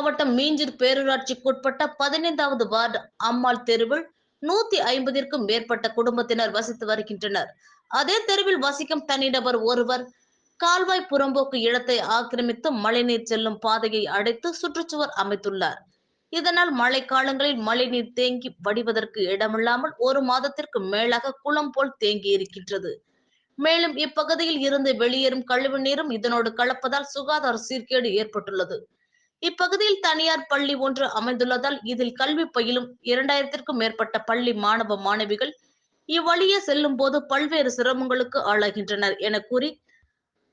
மாவட்டம் மீஞ்சூர் பேரூராட்சிக்குட்பட்ட பதினைந்தாவது வார்டு அம்மாள் தெருவில் நூத்தி ஐம்பதிற்கும் மேற்பட்ட குடும்பத்தினர் வசித்து வருகின்றனர். அதே தெருவில் வசிக்கும் தனிநபர் ஒருவர் கால்வாய் புறம்போக்கு இடத்தை ஆக்கிரமித்து மழைநீர் செல்லும் பாதையை அடைத்து சுற்றுச்சுவர் அமைத்துள்ளார். இதனால் மழைக்காலங்களில் மழைநீர் தேங்கி வடிவதற்கு இடமில்லாமல் ஒரு மாதத்திற்கு மேலாக குளம் போல் தேங்கி இருக்கின்றது மேலும் இப்பகுதியில் இருந்து வெளியேறும் கழிவு நீரும் இதனோடு கலப்பதால் சுகாதார சீர்கேடு ஏற்பட்டுள்ளது. இப்பகுதியில் தனியார் பள்ளி ஒன்று அமைந்துள்ளதால் இதில் கல்வி பயிலும் இரண்டாயிரத்திற்கும் மேற்பட்ட பள்ளி மாணவ மாணவிகள் இவ்வழியே செல்லும் போது பல்வேறு சிரமங்களுக்கு ஆளாகின்றனர் என கூறி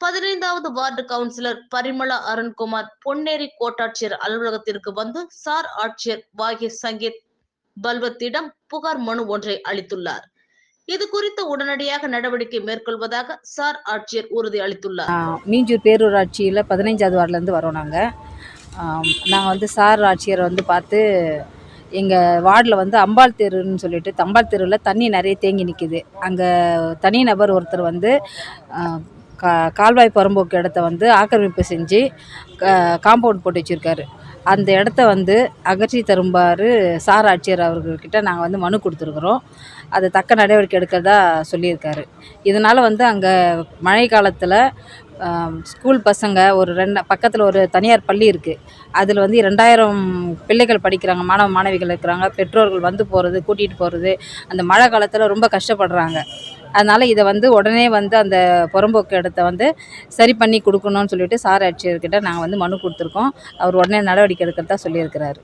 பதினைந்தாவது வார்டு கவுன்சிலர் பரிமளா அருண்குமார் பொன்னேரி கோட்டாட்சியர் அலுவலகத்திற்கு வந்து சார் ஆட்சியர் வாகி சங்கீத் பல்வத்திடம் புகார் மனு ஒன்றை அளித்துள்ளார். இது குறித்து உடனடியாக நடவடிக்கை மேற்கொள்வதாக சார் ஆட்சியர் உறுதி அளித்துள்ளார் மீஞ்சூர் பேரூராட்சியில் பதினைஞ்சாவது வார்டுலேருந்து வரோம் நாங்கள் நாங்கள் வந்து சார் ஆட்சியரை வந்து பார்த்து எங்கள் வார்டில் வந்து அம்பாள் தெருன்னு சொல்லிட்டு தம்பாள் தெருவில் தண்ணி நிறைய தேங்கி நிற்கிது அங்கே தனி நபர் ஒருத்தர் வந்து கா கால்வாய் புறம்போக்கு இடத்த வந்து ஆக்கிரமிப்பு செஞ்சு காம்பவுண்ட் போட்டு வச்சுருக்காரு. அந்த இடத்த வந்து அகற்றி தரும்பாறு சார் ஆட்சியர் அவர்கள்கிட்ட நாங்கள் வந்து மனு கொடுத்துருக்குறோம். அது தக்க நடவடிக்கை எடுக்கிறதா சொல்லியிருக்காரு. இதனால் வந்து அங்கே மழை காலத்தில் ஸ்கூல் பசங்க ஒரு ரெண்டு பக்கத்தில் ஒரு தனியார் பள்ளி இருக்குது அதில் வந்து ரெண்டாயிரம் பிள்ளைகள் படிக்கிறாங்க மாணவ மாணவிகள் இருக்கிறாங்க. பெற்றோர்கள் வந்து போகிறது கூட்டிகிட்டு போகிறது அந்த மழை காலத்தில் ரொம்ப கஷ்டப்படுறாங்க. அதனால் இதை வந்து உடனே வந்து அந்த புறம்போக்கு இடத்த வந்து சரி பண்ணி கொடுக்கணும்னு சொல்லிட்டு சார் ஆட்சியர்கிட்ட நாங்கள் வந்து மனு கொடுத்துருக்கோம். அவர் உடனே நடவடிக்கை எடுக்கிறதா சொல்லியிருக்கிறாரு.